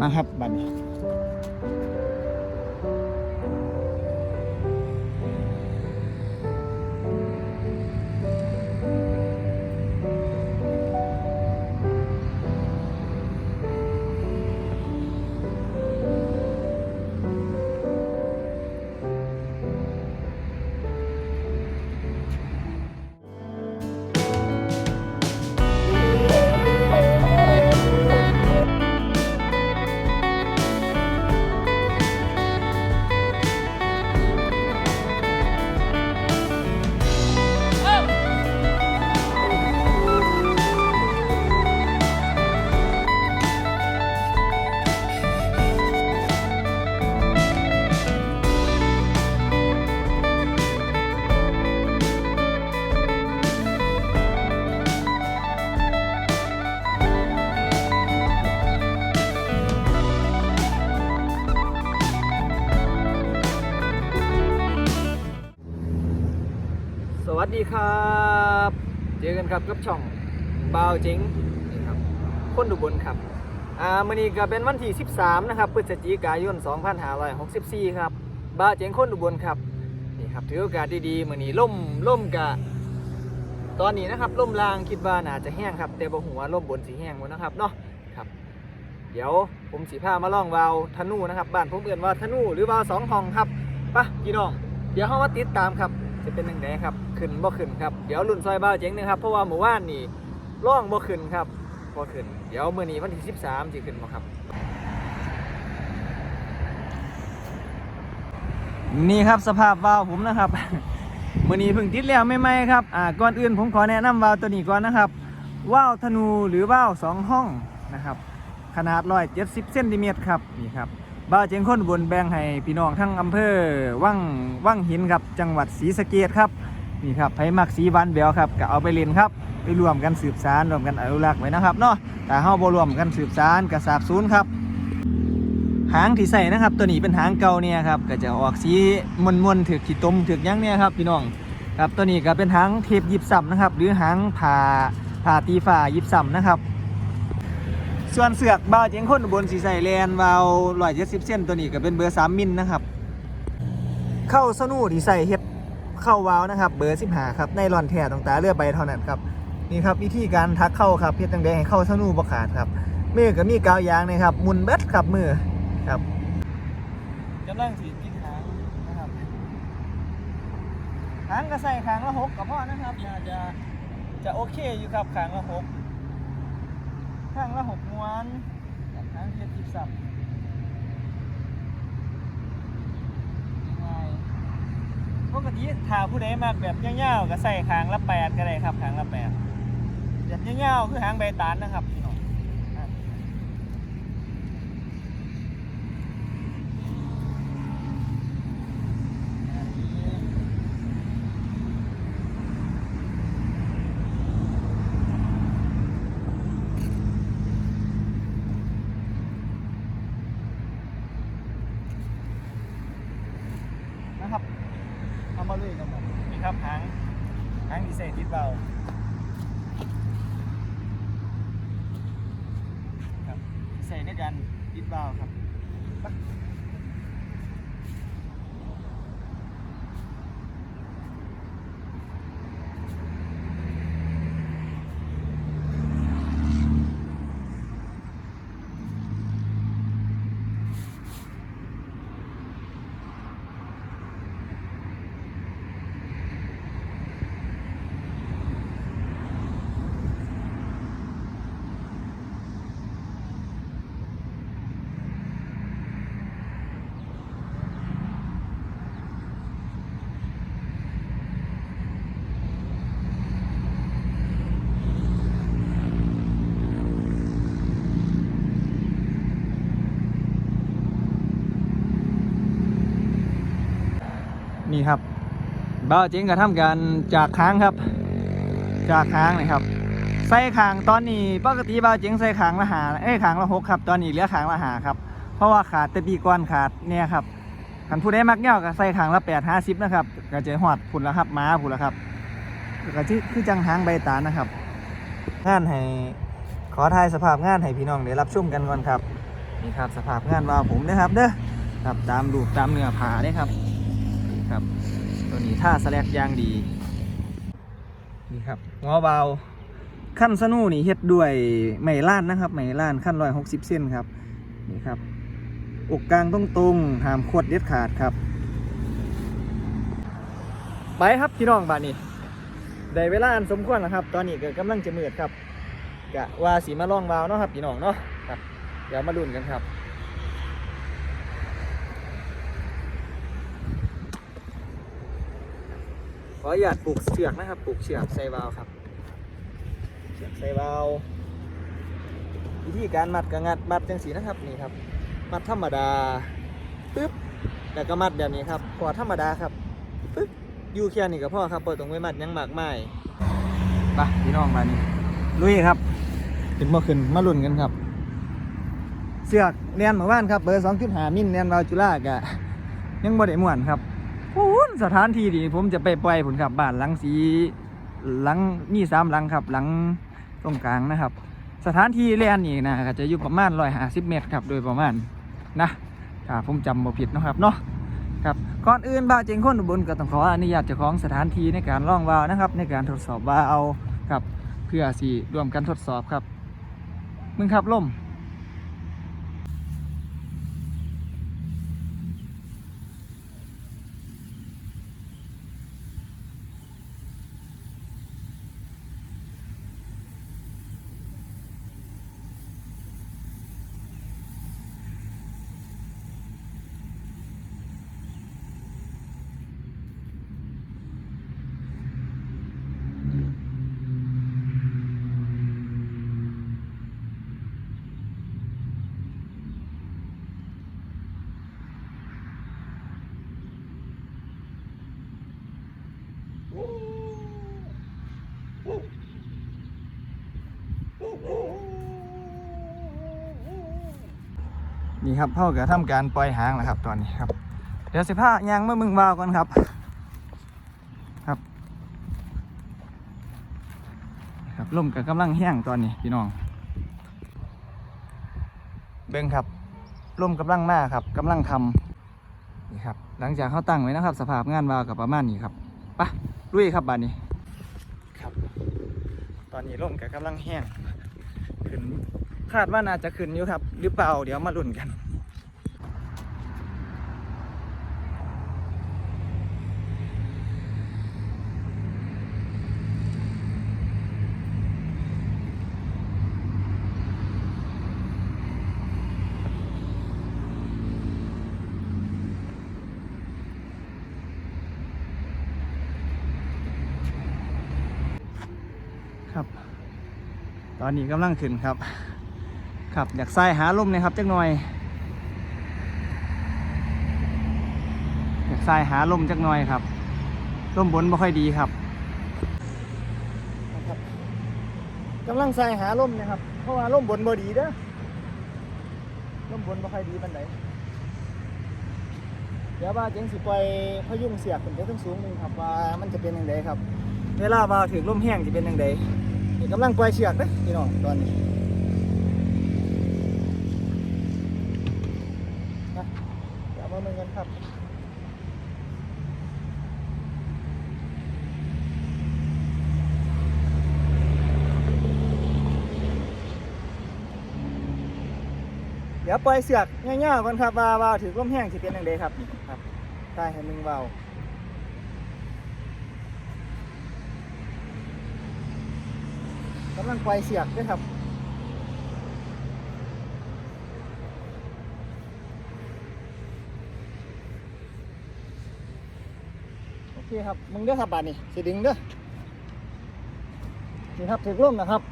มาครับบัดนี้ วัสดีครับ เจอกันครับกับช่องบาวจ๋งนี่ครับคนดุบลครับอ่ามื้อนี้ก็เป็นวันที่ 13 นะครับพฤศจิกายน 2564 ครับบาวเจ๋งคนดุบลครับนี่ครับถือโอกาสดีๆมื้อนี้ล่มล่มกะตอนนี้นะครับล่มลางคิดว่าน่าจะแห้งครับ แต่บ่ฮู้ว่าล่มบนสิแห้งบ่นะครับเนาะครับเดี๋ยวผมสิพามาล่องวาวธนูนะครับบ้านผมเอื่นว่าธนูหรือวาวสองห้องครับไปะพี่น้องเดี๋ยวเฮามาติดตามครับจะเป็นยังไงครับ ขึ้นบ่ขึ้นครับเดี๋ยวรุ่นซอยบ้าเจ๋งนะครับเพราะว่าหมู่บ้านนี่ร่องบ่ขึ้นครับบ่ขึ้น เดี๋ยวมื้อนี้วันที่13สิขึ้นบ่ครับ นี่ครับสภาพวาวผมนะครับมื้อนี้เพิ่งติดแล้วใหม่ๆครับ อ่า ก่อนอื่นผมขอแนะนำวาวตัวนี้ก่อนนะครับ ว่าวธนูหรือว่าวสองห้องนะครับ ขนาด170เซนติเมตรครับ นี่ครับบ้าวเจียงคนบนแบงให้พี่น้องทั้งอำเภอว่างว่างหินครับ จังหวัดศรีสะเกษครับ นี่ครับไผ่มักสีวันแบวครับก็เอาไปเล่นครับ ไปรวมกันสืบสารรวมกันอนุรักษ์ไว้นะครับเนาะแต่เฮาบ่รวมกันสืบสารก็สาบสูญครับหางที่ใส่นะครับ ตัวนี้เป็นหางเก่าเนี่ยครับก็จะออกสีมนๆถึกขี้ตมถึกยังเนี่ยครับพี่น้องครับตัวนี้ก็เป็นหางเทปยิบซ้ำนะครับ หรือหางผ่าผ่าตีฝ่ายิบซ้ำนะครับ ส่วนเสือกเบาเจียงคนบนสีใส่แลนวาวร้อยเจ็ดสิบเส้นตัวนี้ก็เป็นเบอร์สามมิลนะครับ เข้าสนูที่ใส่เฮ็ด เข้าวาวนะครับ เบอร์สิบห้าครับในรอนแท้ตรงตาเลือใบเท่านั้นครับนี่ครับวิธีการทักเข้าครับเฮ็ดจังไดให้เข้าสนูบ่ขาดครับมือก็มีกาวยางนะครับหมุนเบิดครับมือครับกำลังสีกินหางนะครับหางก็ใส่ขางละหกกับพ่อนะครับน่าจะจะโอเคอยู่ครับขางละหกข้างละหกม้วนกับข้างเจ็ดสิบสับง่าย ปกติถ้าผู้ใดมากแบบเงี้ยวๆก็ใส่คางละแปดก็ได้ครับคางละแปดแบบเงี้ยวๆคือหางใบตานนะครับพี่น้องอะอันนี้นะครับ เอามาเลยกันหมนี่ครับหางหางดีเซลติดเบาครับใส่ในการติดเบาครับ นี่ครับเบาเจ๋งก็ทำการจากค้างครับ จากค้างนะครับใส่ขางตอนนี้ปกติเบาเจ๋งใส่ขางละหาเอ้ยขางละหกครับ ตอนนี้เหลือขางละหาครับเพราะว่าขาดแต่ปีก่อนขาดเนี่ยครับคันผู้ได้มักเงี้ยก็ใส่ขางละแปดห้าสิบนะครับก็จะหอดผุนละครับม้าผุนละครับก็ที่คือจังหางใบตานะครับ งานให้ขอทายสภาพงานให้พี่น้องได้รับชมกันก่อนครับนี่ครับสภาพงานว่าผมนะครับเด้อครับตามรูตามเนื้อผาเด้ครับ ครับ ตัวนี้ท่าสแลกยางดีนี่ครับหัววาขั้นสนูนี่เฮ็ดด้วยไม้ล้านนะครับไม้ล้านขั้นร้อยหกสิบเส้นครับนี่ครับอกกลางตรงตรงหามขวดเด็ดขาดครับ ไปครับพี่น้องบ้านนี้ได้เวลาอันสมควรแล้วครับ ตอนนี้ก็กำลังจะมืดครับกะว่าสีมาล่องวาวเนาะครับพี่น้องเนาะครับเดี๋ยวมาลุ้นกันครับ ออนุญาตปลูกเชือกนะครับปลูกเชือกใส่วาล์วครับเชือกใส่วาล์ววิธีการมัดก็งัดมัดจังสีนะครับนี่ครับ มัดธรรมดาปึ๊บแล้วก็มัดแบบนี้ครับกอธรรมดาครับปึ๊บอยู่แค่นี้ก็พอครับเปิดตรงไว้มัดยังหมากไมายไปพี่น้องมานี่ลุยครับขึ้นมาขึ้นมาลุ้นกันครับ เสือกเนียนหมู่บ้านครับเบอร์สองจุดหามิลเนียนวาวจุฬากะยังบ่ได้ม่วนครับ สถานที่ดีผมจะไปปล่อยผลครับบ้านหลังสีหลังมีสามหลังครับ หลังตรงกลางนะครับ สถานที่แล่นนี่นะจะอยู่ประมาณร้อยห้าสิบเมตรครับ โดยประมาณนะถ้าผมจำบ่ผิดนะครับเนาะครับก่อนอื่นบ่าวเจงคนอุบลก็ต้องขออนุญาตเจ้าของสถานที่ในการล่องวาวนะครับ ในการทดสอบวาเอาครับ เพื่อสีรวมกันทดสอบครับ มึงครับล่ม ครับเท่ากับทำการปล่อยหางแล้วครับ ตอนนี้ครับ เดี๋ยวสิผ้ายางเมื่อมึงวาวก่อนครับ ครับครับลมกับกำลังแห้งตอนนี้พี่น้อง เบิ้งครับลมกำลังมาครับกำลังทำนี่ครับ หลังจากเข้าตั้งไว้นะครับ สภาพงานวาวกับประมาณนี้ครับปะลุยครับบานนี้ครับ ตอนนี้ลมกับกำลังแห้งขึ้นคาดว่าน่าจะขึ้นอยู่ครับ หรือเปล่าเดี๋ยวมาลุ้นกัน ครับ ตอนนี้กำลังขึ้นครับครับอยากใส่หาลมเลยครับจักหน่อย อยากใส่หาลมจักหน่อยครับลมบนไม่ค่อยดีครับกำลังใส่หาลมนะครับ เพราะว่าลมบนบ่ดีเด้อลมบนไม่ค่อยดีปันไหนเดี๋ยวว่าเจ๋งสิปล่อยพยุงเสียกขึ้นไปทั้งสูงหนึงครับว่ามันจะเป็นยังไงครับ เวลาว่าถึงลมแห้งจะเป็นยังไง กำลังปล่อยเชือกเด้อพี่น้องตอนนี้นะเดี๋ยวมาเมืองกันครับเดี๋ยวปล่อยเสือกง่ายๆก่อนครับว่าว่าถือร่มแห้งสิเป็นยังไงครับนี่ครับใช่ให้มึงเบาๆกำลังปล่อยเสือกด้วยครับโอเคครับมึงเด้อครับบาทนี่สิดึงเด้อนี่ครับถึกร่มนะครับ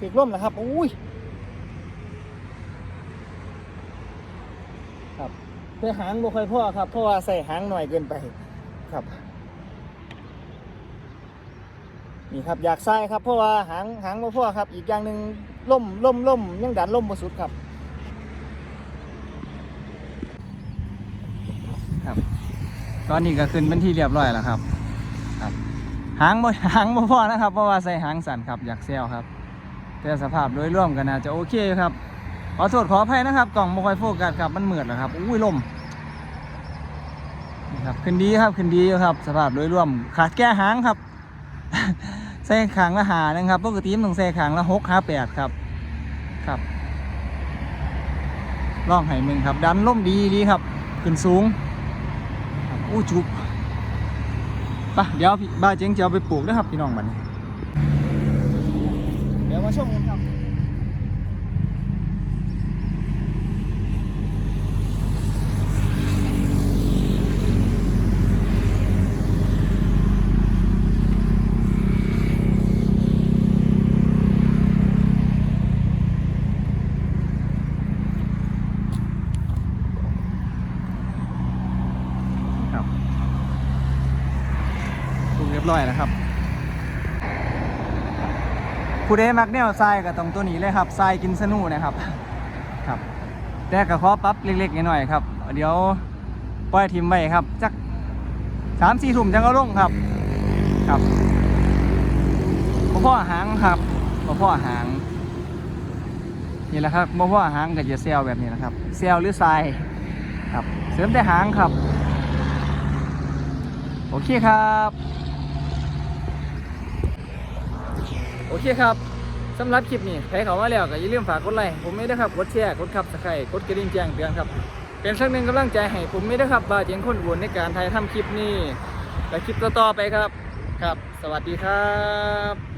ถึกร่มนะครับอุ้ยครับแต่หางบ่ค่อยพ่อครับเพราะว่าใส่หางหน่อยเกินไปครับ นี่ครับอยากใส่ครับเพราะว่าหางหางบ่พอครับ อีกอย่างหนึ่งล่มล่มล่มยังดันล่มบ่สุดครับ ครับ ตอนนี้ก็ขึ้นเป็นที่เรียบร้อยแล้วครับครับ หางบ่หางบ่พอนะครับ เพราะว่าใส่หางสั่นครับอยากเซลครับ แต่สภาพโดยรวมก็น่าจะโอเคครับขอโทษขออภัยนะครับ กล่องไม่ค่อยโฟกัสครับมันเหมือนนะครับอุ้ยล่มครับขึ้นดีครับขึ้นดีครับ สภาพโดยรวม ขาดแก้หางครับ ใส่ขางละหานะครับปกติมันต้องใส่ขางละหกห้าแปดครับ ครับล่องไห้มึงครับ ดันล่มดีดีครับ ขึ้นสูงอู้จุบไปะเดี๋ยวพี่บ้าเจ๊งจะเอาไปปลูกนะครับพี่น้องมันเดี๋ยวมาชมกันครับปรุงเรียบร้อยแล้วครับ ผู้ใดมักแนวทรายกับตรงตัวนี้เลยครับทรายกินสนูนะครับ ครับ แต่ก็ขอปรับเล็กๆหน่อยๆครับ เดี๋ยวปล่อยทิมไว้ครับจักสามสี่ถุ่มจังก็ลงครับ ครับบ่พ่อหางครับบ่พ่อหาง นี่แหละครับบ่พ่อหางก็จะเซลแบบนี้นะครับเซลหรือทรายครับ เสริมแต่หางครับ โอเคครับ โอเคครับสำหรับคลิปนี้ใครเข้ามาแล้วก็อย่าลืมฝากกดไลค์ผมไม่ได้ครับกดแชร์กดขับสไครต์กดกระดิ่งแจ้งเตือนครับ เป็นสักหนึ่งกำลังใจให้ผมไม่ได้ครับบาเจียงคนอุบลในการถ่ายทำคลิปนี้และคลิปต่อๆไปครับครับ สวัสดีครับ